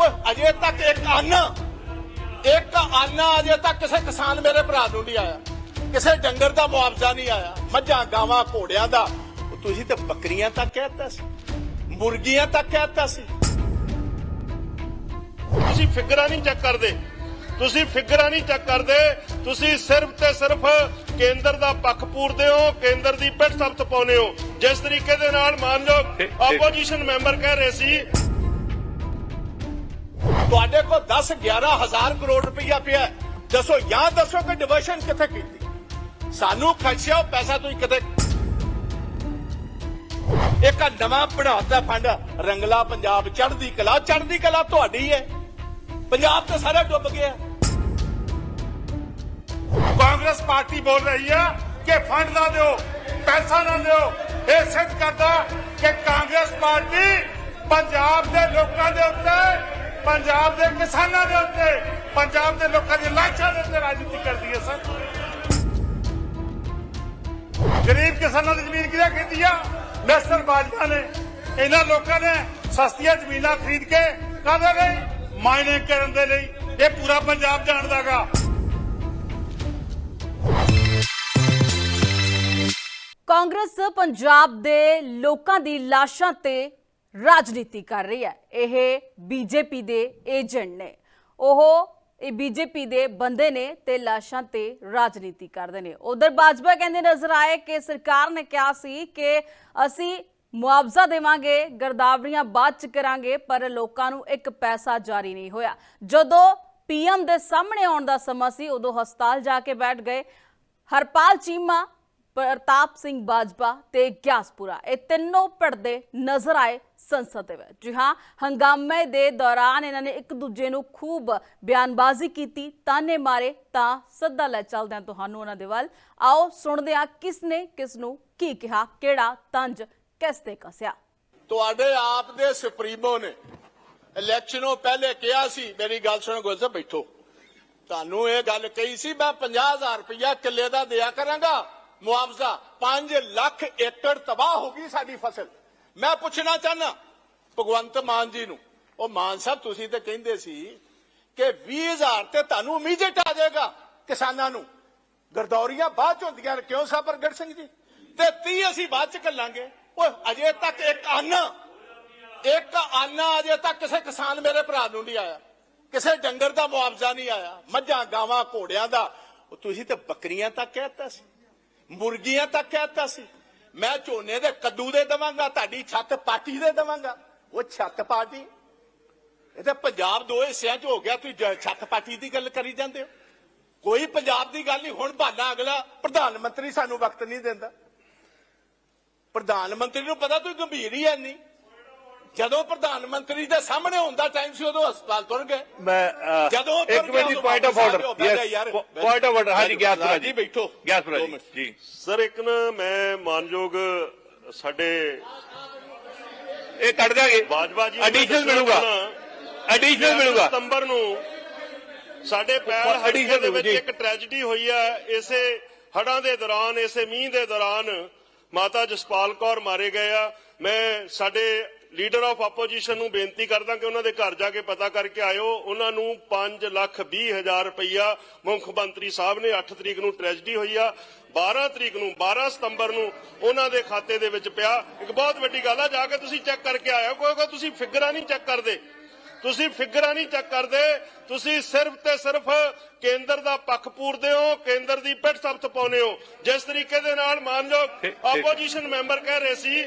ਓਏ ਅਜੇ ਤੱਕ ਇੱਕ ਅੰਨ ਇੱਕ ਅੰਨ ਅਜੇ ਤੱਕ ਕਿਸੇ ਕਿਸਾਨ ਮੇਰੇ ਭਰਾ ਨੂੰ ਨਹੀਂ ਆਇਆ। ਕਿਸੇ ਡੰਗਰ ਦਾ ਮੁਆਵਜ਼ਾ ਨਹੀਂ ਆਇਆ। ਮੱਝਾਂ ਗਾਵਾਂ ਘੋੜਿਆਂ ਦਾ। ਤੁਸੀਂ ਤੇ ਬੱਕਰੀਆਂ ਤੱਕ ਕਹਿਤਾ ਸੀ। ਮੁਰਗੀਆਂ ਤੱਕ ਕਹਿਤਾ ਸੀ। ਤੁਸੀਂ ਫਿਗਰਾਂ ਨਹੀਂ ਚੈੱਕ ਕਰਦੇ। ਤੁਸੀਂ ਫਿਗਰਾਂ ਨਹੀਂ ਚੈੱਕ ਕਰਦੇ। ਤੁਸੀਂ ਸਿਰਫ ਤੇ ਸਿਰਫ ਕੇਂਦਰ ਦਾ ਪੱਖ ਪੂਰਦੇ ਹੋ ਕੇਂਦਰ ਦੀ ਪਿੱਠ ਸਬਤ ਪਾਉਨੇ ਹੋ। ਜਿਸ ਤਰੀਕੇ ਦੇ ਨਾਲ ਮੰਨ ਲਓ ਆਪੋਜੀਸ਼ਨ ਮੈਂਬਰ ਕਹਿ ਰਹੇ ਸੀ ਤੁਹਾਡੇ ਕੋਲ 10 11 ਹਜ਼ਾਰ ਕਰੋੜ ਰੁਪਇਆ ਪਿਆ ਦੱਸੋ ਜਾਂ ਦੱਸੋ ਕਿ ਡਿਵਰਸ਼ਨ ਕਿੱਥੇ ਕੀਤੀ? ਸਾਨੂੰ ਖਰਚਿਆ, ਪੈਸਾ ਤੁਸੀਂ ਕਿਤੇ ਇੱਕ ਨਵਾਂ ਬਣਾਤਾ ਫੰਡ, ਰੰਗਲਾ ਪੰਜਾਬ, ਚੜ੍ਹਦੀ ਕਲਾ। ਚੜ੍ਹਦੀ ਕਲਾ ਤੁਹਾਡੀ ਹੈ। ਪੰਜਾਬ ਤੇ ਸਾਰਾ ਡੁੱਬ ਗਿਆ। ਕਾਂਗਰਸ ਪਾਰਟੀ ਬੋਲ ਰਹੀ ਹੈ ਕਿ ਫੰਡ ਨਾ ਦਿਓ, ਪੈਸਾ ਨਾ ਦਿਓ। ਇਹ ਸਿੱਧ ਕਰਦਾ ਕਿ ਕਾਂਗਰਸ ਪਾਰਟੀ ਪੰਜਾਬ ਦੇ ਲੋਕਾਂ ਦੇ ਉੱਤੇ ਪੰਜਾਬ ਦੇ ਕਿਸਾਨਾਂ ਦੇ ਉੱਤੇ, ਪੰਜਾਬ ਦੇ ਲੋਕਾਂ ਦੀ ਲਾਸ਼ਾਂ ਦੇ ਉੱਤੇ ਰਾਜਨੀਤੀ ਕਰਦੀ ਹੈ ਸਰ। ਗਰੀਬ ਕਿਸਾਨਾਂ ਦੀ ਜ਼ਮੀਨ ਕਿਹਦਾ ਖਰੀਦੀ ਆ? ਮਿਸਟਰ ਬਾਜਵਾ ਨੇ। ਇਹਨਾਂ ਲੋਕਾਂ ਨੇ ਸਸਤੀਆਂ ਜ਼ਮੀਨਾਂ ਖਰੀਦ ਕੇ ਕਾਹਦੇ ਲਈ? ਮਾਈਨਿੰਗ ਕਰਨ ਦੇ ਲਈ। ਇਹ ਪੂਰਾ ਪੰਜਾਬ ਜਾਣਦਾਗਾ। ਕਾਂਗਰਸ ਪੰਜਾਬ ਦੇ ਲੋਕਾਂ ਦੀ ਲਾਸ਼ਾਂ ਤੇ ਰਾਜਨੀਤੀ ਕਰ ਰਹੀ ਹੈ। ਇਹ ਬੀਜੇਪੀ ਦੇ ਏਜੰਟ ਨੇ। ਉਹ ਇਹ ਬੀਜੇਪੀ ਦੇ ਬੰਦੇ ਨੇ ਤੇ ਲਾਸ਼ਾਂ ਤੇ ਰਾਜਨੀਤੀ ਕਰਦੇ ਨੇ। ਉਧਰ ਬਾਜਵਾ ਕਹਿੰਦੇ ਨਜ਼ਰ ਆਏ ਕਿ ਸਰਕਾਰ ਨੇ ਕਿਹਾ ਸੀ ਕਿ ਅਸੀਂ ਮੁਆਵਜ਼ਾ ਦੇਵਾਂਗੇ, ਗਰਦਾਵਰੀਆਂ ਬਾਅਦ ਚ ਕਰਾਂਗੇ, ਪਰ ਲੋਕਾਂ ਨੂੰ ਇੱਕ ਪੈਸਾ ਜਾਰੀ ਨਹੀਂ ਹੋਇਆ। ਜਦੋਂ ਪੀਐਮ ਦੇ ਸਾਹਮਣੇ ਆਉਣ ਦਾ ਸਮਾਂ ਸੀ, ਉਦੋਂ ਹਸਪਤਾਲ ਜਾ ਕੇ ਬੈਠ ਗਏ। ਹਰਪਾਲ ਚੀਮਾ ਪ੍ਰਤਾਪ ਸਿੰਘ ਬਾਜਵਾ ਤੇ ਗਿਆਸਪੁਰਾ, ਇਹ ਤਿੰਨੋਂ ਪੜਦੇ ਨਜ਼ਰ ਆਏ ਸੰਸਦ ਦੇ ਵਿੱਚ। ਜੀ ਹਾਂ, ਹੰਗਾਮੇ ਦੇ ਦੌਰਾਨ ਇਹਨਾਂ ਨੇ ਇੱਕ ਦੂਜੇ ਨੂੰ ਖੂਬ ਬਿਆਨਬਾਜ਼ੀ ਕੀਤੀ, ਤਾਨੇ ਮਾਰੇ ਤਾਂ ਸੱਦਾ ਲੈ ਚੱਲਦੇ ਹਾਂ ਤੁਹਾਨੂੰ ਉਹਨਾਂ ਦੇ ਵੱਲ। ਆਓ ਸੁਣਦੇ ਹਾਂ ਕਿਸ ਨੇ ਕਿਸ ਨੂੰ ਕੀ ਕਿਹਾ, ਕਿਹੜਾ ਤੰਜ ਕਿਸ ਤੇ ਕਸਿਆ। ਤੁਹਾਡੇ ਆਪ ਦੇ ਸੁਪਰੀਮੋ ਨੇ ਇਲੈਕਸ਼ਨੋਂ ਪਹਿਲੇ ਕਿਹਾ ਸੀ, ਮੇਰੀ ਗੱਲ ਸੁਣੋ ਗੋਲ ਬੈਠੋ। ਤੁਹਾਨੂੰ ਇਹ ਗੱਲ ਕਹੀ ਸੀ, ਮੈਂ 50000 ਰੁਪਇਆ ਕਿੱਲੇ ਦਾ ਦਿਆ ਕਰਾਂਗਾ। ਮੁਆਵਜ਼ਾ। 5 ਲੱਖ ਏਕੜ ਤਬਾਹ ਹੋ ਗਈ ਸਾਡੀ ਫਸਲ। ਮੈਂ ਪੁੱਛਣਾ ਚਾਹਨਾ ਭਗਵੰਤ ਮਾਨ ਜੀ ਨੂੰ, ਉਹ ਮਾਨ ਸਾਹਿਬ ਤੁਸੀਂ ਤੇ ਕਹਿੰਦੇ ਸੀ ਕਿ 20000 ਤੇ ਤੁਹਾਨੂੰ ਇਮੀਡੀਏਟ ਆ ਜਾਏਗਾ ਕਿਸਾਨਾਂ ਨੂੰ। ਗਰਦੌਰੀਆਂ ਬਾਅਦ ਚ ਹੁੰਦੀਆਂ ਕਿਉਂ ਸਾਹਿਬ ਪ੍ਰਗਟ ਸਿੰਘ ਜੀ? ਤੇ 30 ਅਸੀਂ ਬਾਅਦ ਚ ਕੱਲਾਂਗੇ ਉਹ ਅਜੇ ਤੱਕ ਇੱਕ ਆਨਾ ਇੱਕ ਆਨਾ ਅਜੇ ਤੱਕ ਕਿਸੇ ਕਿਸਾਨ ਮੇਰੇ ਭਰਾ ਨੂੰ ਨਹੀਂ ਆਇਆ। ਕਿਸੇ ਡੰਗਰ ਦਾ ਮੁਆਵਜ਼ਾ ਨਹੀਂ ਆਇਆ। ਮੱਝਾਂ, ਗਾਵਾਂ, ਘੋੜਿਆਂ ਦਾ। ਉਹ ਤੁਸੀਂ ਤੇ ਬੱਕਰੀਆਂ ਤੱਕ ਕਹਿਤਾ ਸੀ। ਮੁਰਗੀਆਂ ਤੱਕ ਕਹਿਤਾ ਸੀ। ਮੈਂ ਝੋਨੇ ਦੇ ਕੱਦੂ ਦੇ ਦਵਾਂਗਾ, ਤੁਹਾਡੀ ਛੱਤ ਪਾਰਟੀ ਦੇ ਦਵਾਂਗਾ। ਉਹ ਛੱਤ ਪਾਰਟੀ ਇਹ ਤਾਂ ਪੰਜਾਬ ਦੋ ਹਿੱਸਿਆਂ 'ਚ ਹੋ ਗਿਆ, ਤੁਸੀਂ ਛੱਤ ਪਾਰਟੀ ਦੀ ਗੱਲ ਕਰੀ ਜਾਂਦੇ ਹੋ। ਕੋਈ ਪੰਜਾਬ ਦੀ ਗੱਲ ਨਹੀਂ, ਹੁਣ ਬਹਾਨਾ ਅਗਲਾ ਪ੍ਰਧਾਨ ਮੰਤਰੀ ਸਾਨੂੰ ਵਕਤ ਨਹੀਂ ਦਿੰਦਾ। ਪ੍ਰਧਾਨ ਮੰਤਰੀ ਨੂੰ ਪਤਾ ਤੁਸੀਂ ਗੰਭੀਰ ਹੀ ਐ ਨਹੀਂ। ਜਦੋਂ ਪ੍ਰਧਾਨ ਮੰਤਰੀ ਦੇ ਸਾਹਮਣੇ ਹੁੰਦਾ ਟਾਈਮ ਸੀ ਉਦੋਂ ਹਸਪਤਾਲ ਤੁਰ ਗਏ। ਮੈਂ ਅਹ, ਜਦੋਂ ਇੱਕ ਮਿੰਟ ਪੁਆਇੰਟ ਆਫ ਆਰਡਰ ਜਾ ਜਾ। ਪੁਆਇੰਟ ਆਫ ਆਰਡਰ ਹਾਂਜੀ ਗਿਆਸ ਰਾਜ ਜੀ। ਬੈਠੋ। ਗਿਆਸ ਦੋ ਜੀ। ਜੀ। ਸਰ ਇੱਕ ਨਾ ਮੈਂ ਮਾਨਯੋਗ ਸਾਡੇ ਇਹ ਕੱਢ ਦਾਂਗੇ ਬਾਜਵਾ ਜੀ ਐਡੀਸ਼ਨਲ ਮਿਲੂਗਾ। ਐਡੀਸ਼ਨਲ ਮਿਲੂਗਾ। ਸਤੰਬਰ ਨੂੰ ਸਾਡੇ ਪੈਰ ਉੱਪਰ ਦੇ ਵਿੱਚ ਜੀ। ਇੱਕ ਟ੍ਰੈਜੇਡੀ ਹੋਈ ਹੈ। ਇਸੇ ਹੜਾਂ ਦੇ ਦੌਰਾਨ ਇਸੇ ਮੀਂਹ ਦੇ ਦੌਰਾਨ ਮਾਤਾ ਜਸਪਾਲ ਕੌਰ ਮਾਰੇ ਗਏ ਆ। ਮੈਂ ਸਾਡੇ ਲੀਡਰ ਆਫ ਆਪੋਜੀਸ਼ਨ ਨੂੰ ਬੇਨਤੀ ਕਰਦਾ ਕਿ ਉਹਨਾਂ ਦੇ ਘਰ ਜਾ ਕੇ ਪਤਾ ਕਰਕੇ ਆਇਓ। ਉਹਨਾਂ ਨੂੰ 5 ਲੱਖ 20 ਹਜ਼ਾਰ ਰੁਪਈਆ ਮੁੱਖ ਮੰਤਰੀ ਸਾਹਿਬ ਨੇ 8 ਤਰੀਕ ਨੂੰ ਟ੍ਰੈਜੇਡੀ ਹੋਈ ਆ। 12 ਤਰੀਕ ਨੂੰ 12 ਸਤੰਬਰ ਨੂੰ ਉਹਨਾਂ ਦੇ ਖਾਤੇ ਦੇ ਵਿੱਚ ਪਿਆ। ਇੱਕ ਬਹੁਤ ਵੱਡੀ ਗੱਲ ਆ ਜਾ ਕੇ ਤੁਸੀਂ ਚੈੱਕ ਕਰਕੇ ਆਇਓ। ਕਿਉਂਕਿ ਤੁਸੀਂ ਫਿਗਰਾਂ ਨਹੀਂ ਚੈੱਕ ਕਰਦੇ। ਤੁਸੀਂ ਫਿਗਰਾਂ ਨਹੀਂ ਚੈੱਕ ਕਰਦੇ। ਤੁਸੀਂ ਸਿਰਫ ਤੇ ਸਿਰਫ ਕੇਂਦਰ ਦਾ ਪੱਖ ਪੂਰਦੇ ਹੋ ਕੇਂਦਰ ਦੀ ਪਿੱਠ ਸਬਤ ਪਾਉਂਦੇ ਹੋ। ਜਿਸ ਤਰੀਕੇ ਦੇ ਨਾਲ ਠੀਕ- ਠੀਕ। ਆਪੋਜੀਸ਼ਨ ਮੈਂਬਰ ਕਹਿ ਰਹੇ ਸੀ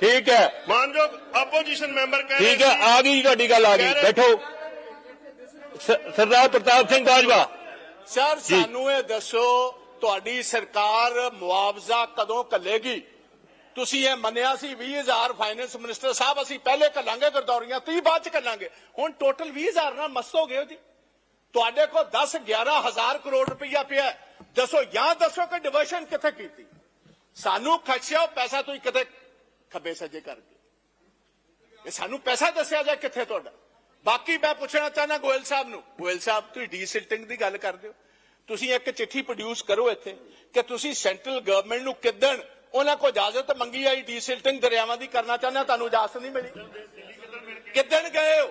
ਠੀਕ ਹੈ। ਮਾਨਯੋਗ ਆਪੋਜੀਸ਼ਨ ਮੈਂਬਰ ਕਹਿ ਰਹੇ ਠੀਕ ਹੈ ਆ ਗਈ ਤੁਹਾਡੀ ਗੱਲ ਆ ਗਈ। ਬੈਠੋ। ਸਰਦਾਰ ਪ੍ਰਤਾਪ ਸਿੰਘ ਬਾਜਵਾ। ਸਰ ਸਾਨੂੰ ਇਹ ਦੱਸੋ ਤੁਹਾਡੀ ਸਰਕਾਰ ਮੁਆਵਜ਼ਾ ਕਦੋਂ ਕੱਲੇਗੀ ਤੁਸੀਂ ਇਹ ਮੰਨਿਆ ਸੀ 20000 ਫਾਈਨੈਂਸ ਮਿਨਿਸਟਰ ਸਾਹਿਬ ਅਸੀਂ ਪਹਿਲੇ ਕੱਲਾਂਗੇ ਗਰਦੌਰੀਆਂ 30 ਬਾਅਦ ਚ ਕੱਲਾਂਗੇ ਹੁਣ ਟੋਟਲ 20000 ਨਾਲ ਮਸਤ ਹੋ ਗਏ ਹੋ ਜੀ। ਤੁਹਾਡੇ ਕੋਲ 10 11000 ਕਰੋੜ ਰੁਪਈਆ ਪਿਆ। ਦੱਸੋ ਜਾਂ ਦੱਸੋ ਕਿ ਡਿਵਰਸ਼ਨ ਕਿੱਥੇ ਕੀਤੀ? ਸਾਨੂੰ ਖਰਚਿਆ ਪੈਸਾ ਤੁਸੀਂ ਕਿਤੇ ਖੱਬੇ ਸੱਜੇ ਕਰਕੇ। ਇਹ ਸਾਨੂੰ ਪੈਸਾ ਦੱਸਿਆ ਜਾ ਕਿੱਥੇ ਤੁਹਾਡਾ? ਬਾਕੀ ਮੈਂ ਪੁੱਛਣਾ ਚਾਹਨਾ ਗੋਇਲ ਸਾਹਿਬ ਨੂੰ। ਗੋਇਲ ਸਾਹਿਬ ਤੁਸੀਂ ਡੀਸਿਲਟਿੰਗ ਦੀ ਗੱਲ ਕਰਦੇ ਹੋ। ਤੁਸੀਂ ਇੱਕ ਚਿੱਠੀ ਪ੍ਰੋਡਿਊਸ ਕਰੋ ਇੱਥੇ ਕਿ ਤੁਸੀਂ ਸੈਂਟਰਲ ਗਵਰਨਮੈਂਟ ਨੂੰ ਕਿਦਣ ਉਹਨਾਂ ਕੋਲ ਇਜਾਜ਼ਤ ਮੰਗੀ ਆਈ ਡੀਸਿਲਟਿੰਗ ਦਰਿਆਵਾਂ ਦੀ ਕਰਨਾ ਚਾਹੁੰਦੇ ਹੋ, ਤੁਹਾਨੂੰ ਇਜਾਜ਼ਤ ਨਹੀਂ ਮਿਲੀ? ਕਿਦਣ ਗਏ ਹੋ?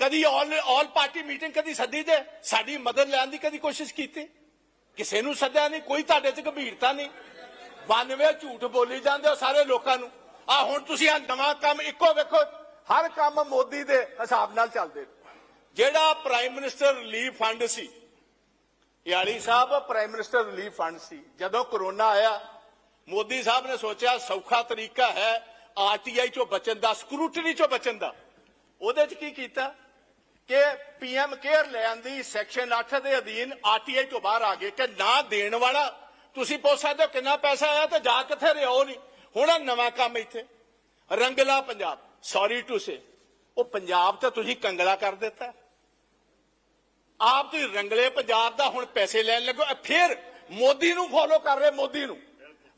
ਕਦੀ ਆਲ ਆਲ ਪਾਰਟੀ ਮੀਟਿੰਗ ਕਦੀ ਸੱਦੀ ਜੇ ਸਾਡੀ ਮਦਦ ਲੈਣ ਦੀ ਕਦੀ ਕੋਸ਼ਿਸ਼ ਕੀਤੀ? ਕਿਸੇ ਨੂੰ ਸੱਦਿਆ ਨਹੀਂ ਕੋਈ ਤੁਹਾਡੇ 'ਚ ਗੰਭੀਰਤਾ ਨਹੀਂ। 92 ਝੂਠ ਬੋਲੀ ਜਾਂਦੇ ਹੋ ਸਾਰੇ ਲੋਕਾਂ ਨੂੰ। ਆ ਹੁਣ ਤੁਸੀਂ ਆ ਨਵਾਂ ਕੰਮ ਇੱਕੋ ਵੇਖੋ, ਹਰ ਕੰਮ ਮੋਦੀ ਦੇ ਹਿਸਾਬ ਨਾਲ ਚੱਲਦੇ ਜਿਹੜਾ ਪ੍ਰਾਈਮ ਮਿਨਿਸਟਰ ਰਿਲੀਫ ਫੰਡ ਸੀ, ਯਾਲੀ ਸਾਹਿਬ ਪ੍ਰਾਈਮ ਮਿਨਿਸਟਰ ਰਿਲੀਫ ਫੰਡ ਸੀ। ਜਦੋਂ ਕਰੋਨਾ ਆਇਆ, ਮੋਦੀ ਸਾਹਿਬ ਨੇ ਸੋਚਿਆ ਸੌਖਾ ਤਰੀਕਾ ਹੈ ਆਰਟੀਆਈ ਚੋਂ ਬਚਣ ਦਾ ਸਕਰੂਟਨੀ ਚੋਂ ਬਚਣ ਦਾ। ਉਹਦੇ 'ਚ ਕੀ ਕੀਤਾ? ਕਿ ਪੀਐਮ ਕੇਅਰ ਲੈਣ ਦੀ ਸੈਕਸ਼ਨ 8 ਦੇ ਅਧੀਨ ਆਰਟੀਆਈ ਤੋਂ ਬਾਹਰ ਆ ਗਏ ਕਿ ਨਾ ਦੇਣ ਵਾਲਾ, ਤੁਸੀਂ ਪੁੱਛ ਸਕਦੇ ਹੋ ਕਿੰਨਾ ਪੈਸਾ ਆਇਆ ਤੇ ਜਾ ਕਿੱਥੇ ਰਿਹਾ ਉਹ ਨਹੀਂ। ਹੁਣ ਆਹ ਨਵਾਂ ਕੰਮ ਇੱਥੇ। Rangla Punjab sorry to say ਉਹ ਪੰਜਾਬ ਤੇ ਤੁਸੀਂ ਕੰਗਲਾ ਕਰ ਦਿੱਤਾ। ਆਪ ਤੁਸੀਂ ਰੰਗਲੇ ਪੰਜਾਬ ਦਾ ਹੁਣ ਪੈਸੇ ਲੈਣ ਲੱਗੋ ਫਿਰ ਮੋਦੀ ਨੂੰ ਫੋਲੋ ਕਰ ਰਹੇ ਮੋਦੀ ਨੂੰ।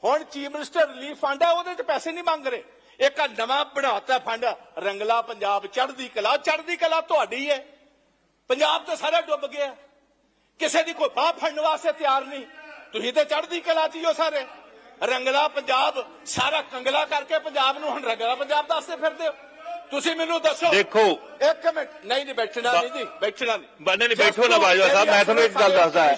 ਹੁਣ ਚੀਫ ਮਿਨਿਸਟਰ ਰਿਲੀਫ ਫੰਡ ਹੈ ਉਹਦੇ 'ਚ ਪੈਸੇ ਨਹੀਂ ਮੰਗ ਰਹੇ। ਇੱਕ ਆਹ ਨਵਾਂ ਬਣਾਤਾ ਫੰਡ ਰੰਗਲਾ ਪੰਜਾਬ, ਚੜ੍ਹਦੀ ਕਲਾ। ਚੜ੍ਹਦੀ ਕਲਾ ਤੁਹਾਡੀ ਹੈ। ਪੰਜਾਬ ਤਾਂ ਸਾਰਾ ਡੁੱਬ ਗਿਆ। ਕਿਸੇ ਦੀ ਕੋਈ ਬਾਹ ਫੜਨ ਵਾਸਤੇ ਤਿਆਰ ਨਹੀਂ। ਤੁਸੀਂ ਤਾਂ ਚੜ੍ਹਦੀ ਕਲਾ 'ਚ ਹੀ ਹੋ ਸਾਰੇ। ਰੰਗਲਾ ਪੰਜਾਬ ਸਾਰਾ ਕੰਗਲਾ ਕਰਕੇ ਪੰਜਾਬ ਨੂੰ ਹੁਣ ਰੰਗਲਾ ਪੰਜਾਬ ਦੱਸਦੇ ਫਿਰਦੇ ਹੋ। ਤੁਸੀਂ ਮੈਨੂੰ ਦੱਸੋ। ਦੇਖੋ। ਇੱਕ ਮਿੰਟ। ਨਹੀਂ ਨਹੀਂ ਬੈਠਣਾ ਨਹੀਂ ਜੀ ਬੈਠਣਾ ਨਹੀਂ। ਬੰਦੇ ਨਹੀਂ ਬੈਠੋ ਨਾ ਬਾਜਵਾ ਸਾਹਿਬ ਮੈਂ ਤੁਹਾਨੂੰ ਇੱਕ ਗੱਲ ਦੱਸਦਾ।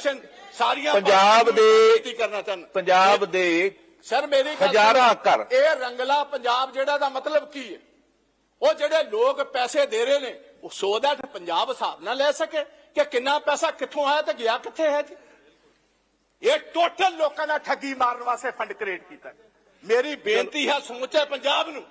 ਸਾਰੀਆਂ ਪੰਜਾਬ ਦੇ- ਕਰਨਾ ਚਾਹੁੰਦਾ। ਪੰਜਾਬ ਦੇ ਸਰ ਮੇਰੀ ਗੱਲ ਹਜ਼ਾਰਾਂ। ਘਰ। ਇਹ ਰੰਗਲਾ ਪੰਜਾਬ ਜਿਹੜਾ ਦਾ ਮਤਲਬ ਕੀ ਹੈ? ਉਹ ਜਿਹੜੇ ਲੋਕ ਪੈਸੇ ਦੇ ਰਹੇ ਨੇ ਉਹ ਸੋ ਪੰਜਾਬ ਹਿਸਾਬ ਨਾਲ ਲੈ ਸਕੇ ਕਿ ਕਿੰਨਾ ਪੈਸਾ ਕਿੱਥੋਂ ਆਇਆ ਤੇ ਗਿਆ ਕਿੱਥੇ ਹੈ ਜੀ? ਇਹ ਟੋਟਲ ਲੋਕਾਂ ਦਾ ਠੱਗੀ ਮਾਰਨ ਵਾਸਤੇ ਫੰਡ ਕ੍ਰੀਏਟ ਕੀਤਾ ਮੇਰੀ ਬੇਨਤੀ ਹੈ ਸਮੁੱਚੇ ਪੰਜਾਬ ਨੂੰ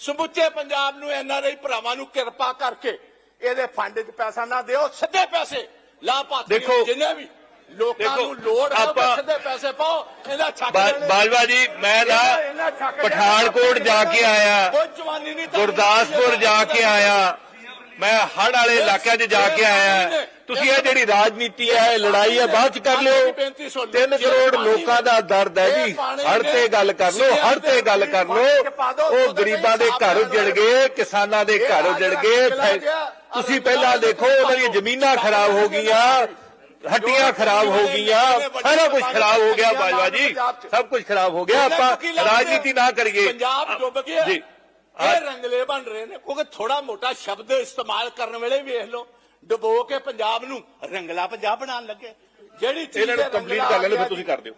ਸਮੁੱਚੇ ਪੰਜਾਬ ਨੂੰ ਐਨਆਰਆਈ ਭਰਾਵਾਂ ਨੂੰ ਕਿਰਪਾ ਕਰਕੇ ਇਹਦੇ ਫੰਡ 'ਚ ਪੈਸਾ ਨਾ ਦਿਓ ਸਿੱਧੇ ਪੈਸੇ ਲਾਭਪਾਤਰੀ ਜਿੰਨੇ ਵੀ ਲੋਕਾਂ ਨੂੰ ਲੋੜ ਹੈ ਸਿੱਧੇ ਪੈਸੇ ਪਾਓ ਇਹਦਾ ਛੱਕ। ਬਾਜਵਾ ਜੀ ਮੈਂ ਨਾ। ਪਠਾਨਕੋਟ ਜਾ ਕੇ ਆਇਆ ਗੁਰਦਾਸਪੁਰ ਜਾ ਕੇ ਆਇਆ ਮੈਂ ਹੜ ਵਾਲੇ ਇਲਾਕਿਆਂ 'ਚ ਜਾ ਕੇ ਆਇਆ। ਤੁਸੀਂ ਇਹ ਜਿਹੜੀ ਰਾਜਨੀਤੀ ਹੈ ਇਹ ਲੜਾਈ ਹੈ ਬਾਅਦ 'ਚ ਕਰ ਲਿਓ। 3 ਕਰੋੜ ਲੋਕਾਂ ਦਾ ਦਰਦ ਹੈ ਜੀ। ਹੜ ਤੇ ਗੱਲ ਕਰ ਲਓ ਹੜ ਤੇ ਗੱਲ ਕਰ ਲਓ। ਉਹ ਗਰੀਬਾਂ ਦੇ ਘਰ ਉਜੜ ਗਏ ਕਿਸਾਨਾਂ ਦੇ ਘਰ ਉਜੜ ਗਏ। ਤੁਸੀਂ ਪਹਿਲਾਂ ਦੇਖੋ ਉਹਨਾਂ ਦੀਆਂ ਜ਼ਮੀਨਾਂ ਖਰਾਬ ਹੋ ਗਈਆਂ ਹੱਡੀਆਂ ਖਰਾਬ ਹੋ ਗਈਆਂ ਸਾਰਾ ਕੁਝ ਖਰਾਬ ਹੋ ਗਿਆ ਬਾਜਵਾ ਜੀ। ਸਭ ਕੁਝ ਖਰਾਬ ਹੋ ਗਿਆ। ਆਪਾਂ ਰਾਜਨੀਤੀ ਨਾ ਕਰੀਏ। ਪੰਜਾਬ ਡੁੱਬ ਗਿਆ। ਜੀ। ਇਹ ਰੰਗਲੇ ਬਣ ਰਹੇ ਨੇ ਕਿਉਂਕਿ ਥੋੜਾ ਮੋਟਾ ਸ਼ਬਦ ਇਸਤੇਮਾਲ ਕਰਨ ਵੇਲੇ ਵੇਖ ਲਓ ਡੁਬੋ ਕੇ ਪੰਜਾਬ ਨੂੰ ਰੰਗਲਾ ਪੰਜਾਬ ਬਣਾਉਣ ਲੱਗੇ। ਜਿਹੜੀ ਚੀਜ਼ ਇਹਨਾਂ ਨੂੰ ਕੰਪਲੀਟ ਕਰ ਲੈਣ ਫਿਰ ਤੁਸੀਂ ਕਰ ਦਿਓ।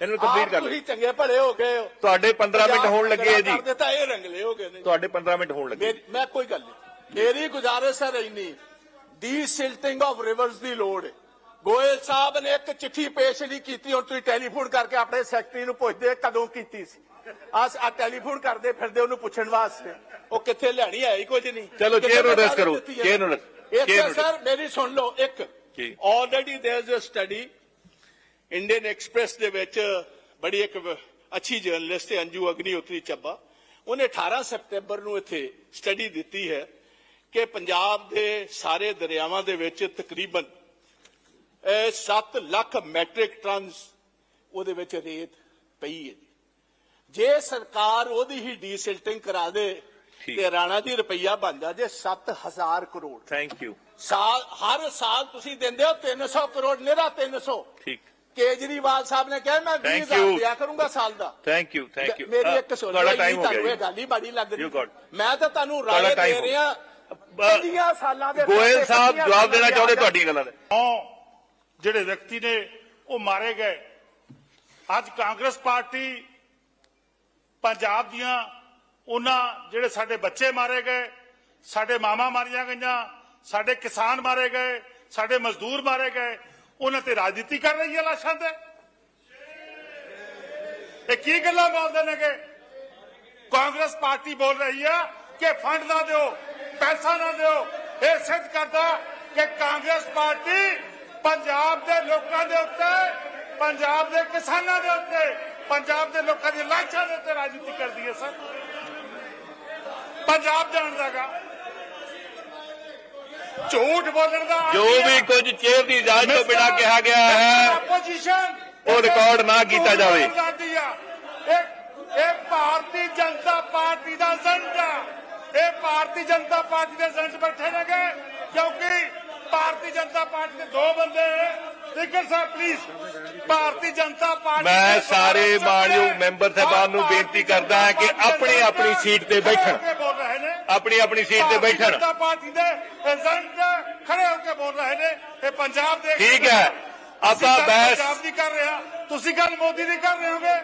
ਇਹਨਾਂ ਨੂੰ ਕੰਪਲੀਟ ਕਰ ਤੁਸੀਂ ਲਓ। ਚੰਗੇ ਭਲੇ ਹੋ ਗਏ ਹੋ। ਤੁਹਾਡੇ 15 ਮਿੰਟ ਹੋਣ ਲੱਗੇ ਆ ਪੰਜਾਬ ਜੀ ਦਿੱਤਾ ਇਹ ਰੰਗਲੇ ਹੋ ਗਏ ਨੇ। ਤੁਹਾਡੇ 15 ਮਿੰਟ ਹੋਣ ਲੱਗੇ ਮੈਂ ਕੋਈ ਗੱਲ ਨਹੀਂ। ਮੇਰੀ ਗੁਜ਼ਾਰਿਸ਼ ਹੈ ਇੰਨੀ ਡੀਸਿਲਟਿੰਗ ਆਫ ਰਿਵਰਸ ਦੀ ਲੋੜ ਹੈ। ਗੋਇਲ ਸਾਹਿਬ ਨੇ ਇੱਕ ਚਿੱਠੀ ਪੇਸ਼ ਨਹੀਂ ਕੀਤੀ ਹੁਣ ਤੁਸੀਂ ਟੈਲੀਫੋਨ ਕਰਕੇ ਆਪਣੇ ਸੈਕਟਰੀ ਨੂੰ ਪੁੱਛਦੇ ਕਦੋਂ ਕੀਤੀ ਸੀ। ਆਸ ਆ ਟੈਲੀਫੋਨ ਕਰਦੇ ਫਿਰਦੇ ਉਹਨੂੰ ਪੁੱਛਣ ਵਾਸਤੇ। ਉਹ ਕਿੱਥੇ ਲੈਣੀ ਹੈ ਹੀ ਕੁਝ ਨਹੀਂ। ਚਲੋ, ਕਿੱਥੇ chair ਨੂੰ address ਗੱਲ ਕਰੋ, ਦਿੱਤੀ ਹੈ? chair ਨੂੰ address- ਇੱਥੇ chair ਨੂੰ ਸਰ ਮੇਰੀ ਸੁਣ ਲਓ ਇੱਕ। ਜੀ। Already there is a study Indian Express ਦੇ ਵਿੱਚ ਬੜੀ ਇੱਕ ਅੱਛੀ ਜਰਨਲਿਸਟ ਹੈ ਅੰਜੂ ਅਗਨੀਹੋਤਰੀ ਚੱਬਾ। ਉਹਨੇ 18 ਸਤੰਬਰ ਨੂੰ ਇੱਥੇ ਸਟੱਡੀ ਦਿੱਤੀ ਹੈ ਕਿ ਪੰਜਾਬ ਦੇ ਸਾਰੇ ਦਰਿਆਵਾਂ ਦੇ ਵਿੱਚ ਤਕਰੀਬਨ 7 ਲੱਖ ਮੈਟ੍ਰਿਕ ਟਨਸ ਉਹਦੇ ਵਿੱਚ ਰੇਤ ਪਈ ਹੈ। ਜੀ। ਸਰਕਾਰ ਉਹਦੀ ਹੀ ਡੀਸਿਲਟਿੰਗ ਕਰਾ ਦੇ। ਤੇ ਰਾਣਾ ਜੀ ਰੁਪਈਆ ਬਣ ਜਾ ਜੇ 7000 ਕਰੋੜ। ਥੈਂਕ ਯੂ ਸਾਲ ਹਰ ਸਾਲ ਤੁਸੀਂ ਦਿੰਦੇ ਹੋ 300 ਕਰੋੜ ਨਿਹਰਾ 300 ਠੀਕ। ਕੇਜਰੀਵਾਲ ਸਾਹਿਬ ਨੇ ਕਿਹਾ ਮੈਂ Thank 20000 you. ਦਿਆ ਕਰੂੰਗਾ ਸਾਲ ਦਾ। ਥੈਂਕ ਯੂ ਥੈਂਕ ਯੂ ਮੇਰੀ ਇੱਕ ਤੁਹਾਡਾ ਹੋ ਤੁਹਾਨੂੰ ਗਿਆ ਇਹ ਗੱਲ ਹੀ ਬੜੀ ਲੱਗ ਰਹੀ। ਮੈਂ ਤਾਂ ਤੁਹਾਨੂੰ ਤੁਹਾਡਾ ਰਾਏ ਦੇ ਰਿਹਾ ਬ- 50 ਸਾਲਾਂ ਦੇ ਗੋਇਲ ਸਾਹਿਬ 50 ਜਵਾਬ ਦੇਣਾ ਚਾਹੁੰਦੇ ਦੇ ਤੁਹਾਡੀਆਂ ਗੱਲਾਂ ਦੇ। ਜਿਹੜੇ ਵਿਅਕਤੀ ਨੇ ਉਹ ਮਾਰੇ ਗਏ। ਅੱਜ ਕਾਂਗਰਸ ਪਾਰਟੀ ਪੰਜਾਬ ਦੀਆਂ ਉਹਨਾਂ ਜਿਹੜੇ ਸਾਡੇ ਬੱਚੇ ਮਾਰੇ ਗਏ, ਸਾਡੇ ਮਾਮਾ ਮਾਰੀਆਂ ਗਈਆਂ, ਸਾਡੇ ਕਿਸਾਨ ਮਾਰੇ ਗਏ, ਸਾਡੇ ਮਜ਼ਦੂਰ ਮਾਰੇ ਗਏ, ਉਹਨਾਂ ਤੇ ਰਾਜਨੀਤੀ ਕਰ ਰਹੀ ਹੈ ਲਾਸ਼ਾਂ ਤੇ। ਇਹ ਕੀ ਗੱਲਾਂ ਬੋਲਦੇ ਨੇਗੇ ਕਾਂਗਰਸ ਪਾਰਟੀ ਬੋਲ ਰਹੀ ਹੈ ਕਿ ਫੰਡ ਨਾ ਦਿਓ, ਪੈਸਾ ਨਾ ਦਿਓ। ਇਹ ਸਿੱਧ ਕਰਦਾ ਕਿ ਕਾਂਗਰਸ ਪਾਰਟੀ ਪੰਜਾਬ ਦੇ ਲੋਕਾਂ ਦੇ ਉੱਤੇ, ਪੰਜਾਬ ਦੇ ਕਿਸਾਨਾਂ ਦੇ ਉੱਤੇ ਪੰਜਾਬ ਦੇ ਲੋਕਾਂ ਦੀ ਲਾਸ਼ਾਂ ਦੇ ਉੱਤੇ ਰਾਜਨੀਤੀ ਕਰਦੀ ਹੈ ਸਰ। ਪੰਜਾਬ ਜਾਣਦਾਗਾ ਝੂਠ ਬੋਲਣ ਦਾ ਜੋ ਵੀ ਕੁਝ ਚੇਅਰ ਦੀ ਇਜਾਜ਼ਤ ਤੋਂ ਬਿਨਾਂ ਕਿਹਾ ਗਿਆ ਹੈ ਆਪੋਜੀਸ਼ਨ ਉਹ ਰਿਕਾਰਡ ਨਾ ਕੀਤਾ ਜਾਵੇ। ਇਹ ਭਾਰਤੀ ਜਨਤਾ ਪਾਰਟੀ ਦਾ ਆ। ਇਹ ਭਾਰਤੀ ਜਨਤਾ ਪਾਰਟੀ ਦੇ ਏਜੰਟ ਬੈਠੇ ਨੇਗੇ ਕਿਉਂਕਿ ਭਾਰਤੀ ਜਨਤਾ ਪਾਰਟੀ ਦੇ ਦੋ ਬੰਦੇ ਸਪੀਕਰ ਸਾਹਿਬ ਪਲੀਜ਼ ਭਾਰਤੀ ਜਨਤਾ ਪਾਰਟੀ ਮੈਂ ਸਾਰੇ ਮਾਣਯੋਗ ਮੈਂਬਰ ਸਾਹਿਬਾਨ ਨੂੰ ਬੇਨਤੀ ਕਰਦਾ ਹਾਂ ਕਿ ਆਪਣੀ ਆਪਣੀ ਸੀਟ ਤੇ ਬੈਠਣ। ਆਪਣੀ ਆਪਣੀ ਸੀਟ ਤੇ ਬੈਠਣ। ਜਨਤਾ ਪਾਰਟੀ ਦੇ ਏਜੰਟ ਖੜੇ ਹੋ ਕੇ ਬੋਲ ਰਹੇ ਨੇ। ਇਹ ਪੰਜਾਬ ਦੇ ਠੀਕ ਹੈ। ਆਪਾਂ ਬਹਿਸ ਪੰਜਾਬ ਦੀ ਕਰ ਰਹੇ। ਤੁਸੀਂ ਗੱਲ ਮੋਦੀ ਦੀ ਕਰ ਰਹੇ ਹੋਗੇ।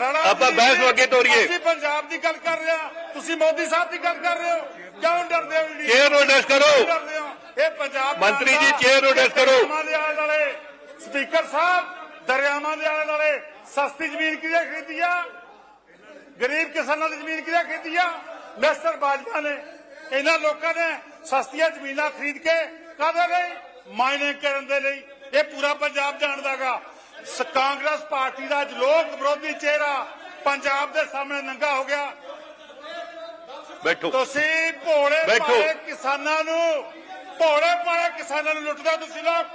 ਰਾਣਾ ਆਪਾਂ ਬਹਿਸ ਨੂੰ ਅੱਗੇ ਤੋਰੀਏ। ਅਸੀਂ ਪੰਜਾਬ ਦੀ ਗੱਲ ਕਰ ਰਹੇ। ਤੁਸੀਂ ਮੋਦੀ ਸਾਹਿਬ ਦੀ ਗੱਲ ਕਰ ਰਹੇ ਹੋ। ਕਿਉਂ ਡਰਦੇ ਹੋ ਜੀ? ਚੇਅਰ ਨੂੰ address ਕਰੋ। ਇਹ ਪੰਜਾਬ ਮੰਤਰੀ ਜੀ, ਚੇਅਰ ਨੂੰ address ਕਰੋ। ਸਪੀਕਰ ਸਾਹਿਬ ਦਰਿਆਵਾਂ ਦੇ ਆਲੇ ਦੁਆਲੇ। ਸਸਤੀ ਜ਼ਮੀਨ ਕਿਹਦੇ ਖਰੀਦੀ ਆ? ਗਰੀਬ ਕਿਸਾਨਾਂ ਦੀ ਜ਼ਮੀਨ ਕਿਹਦੇ ਖਰੀਦੀ ਆ? ਮਿਸਟਰ ਬਾਜਵਾ ਨੇ। ਇਹਨਾਂ ਲੋਕਾਂ ਨੇ ਸਸਤੀਆਂ ਜ਼ਮੀਨਾਂ ਖਰੀਦ ਕੇ ਕਾਹਦੇ ਲਈ? ਮਾਈਨਿੰਗ ਕਰਨ ਦੇ ਲਈ। ਇਹ ਪੂਰਾ ਪੰਜਾਬ ਜਾਣਦਾਗਾ। ਕਾਂਗਰਸ ਪਾਰਟੀ ਦਾ ਅੱਜ ਲੋਕ ਵਿਰੋਧੀ ਚਿਹਰਾ ਪੰਜਾਬ ਦੇ ਸਾਹਮਣੇ ਨੰਗਾ ਹੋ ਗਿਆ। ਬੈਠੋ। ਤੁਸੀਂ ਭੋਲੇ। ਭਾਲੇ ਕਿਸਾਨਾਂ ਨੂੰ ਭੋਲੇ ਭਾਲੇ ਕਿਸਾਨਾਂ ਨੂੰ ਲੁੱਟਦੇ ਤੁਸੀਂ ਲੋਕ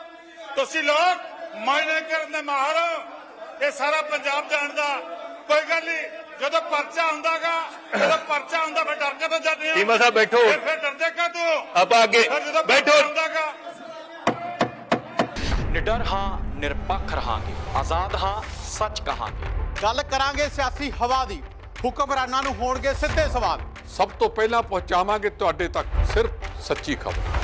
ਤੁਸੀਂ ਲੋਕ ਮਾਇਨੇ ਕਰਨ ਦੇ ਮਾਹਰ ਹੋ। ਇਹ ਸਾਰਾ ਪੰਜਾਬ ਜਾਣਦਾ। ਕੋਈ ਗੱਲ ਨਹੀਂ ਜਦੋਂ ਪਰਚਾ ਹੁੰਦਾਗਾ ਜਦੋਂ ਪਰਚਾ ਹੁੰਦਾ ਫਿਰ ਡਰ ਕੇ ਤਾਂ ਜਾਂਦੇ ਹੋ। ਚੀਮਾ ਸਾਹਿਬ ਬੈਠੋ। ਫਿਰ ਫਿਰ ਡਰਦੇ ਕਾ ਤੂੰ? ਆਪਾਂ ਅੱਗੇ ਬੈਠੋ। ਹੁੰਦਾਗਾ ਨਿਡਰ ਹਾਂ ਨਿਰਪੱਖ ਰਹਾਂਗੇ। ਆਜ਼ਾਦ ਹਾਂ ਸੱਚ ਕਹਾਂਗੇ। ਗੱਲ ਕਰਾਂਗੇ ਸਿਆਸੀ ਹਵਾ ਦੀ। ਹੁਕਮਰਾਨਾਂ ਨੂੰ ਹੋਣਗੇ ਸਿੱਧੇ ਸਵਾਲ। ਸਭ ਤੋਂ ਪਹਿਲਾਂ ਪਹੁੰਚਾਵਾਂਗੇ ਤੁਹਾਡੇ ਤੱਕ ਸਿਰਫ ਸੱਚੀ ਖਬਰ।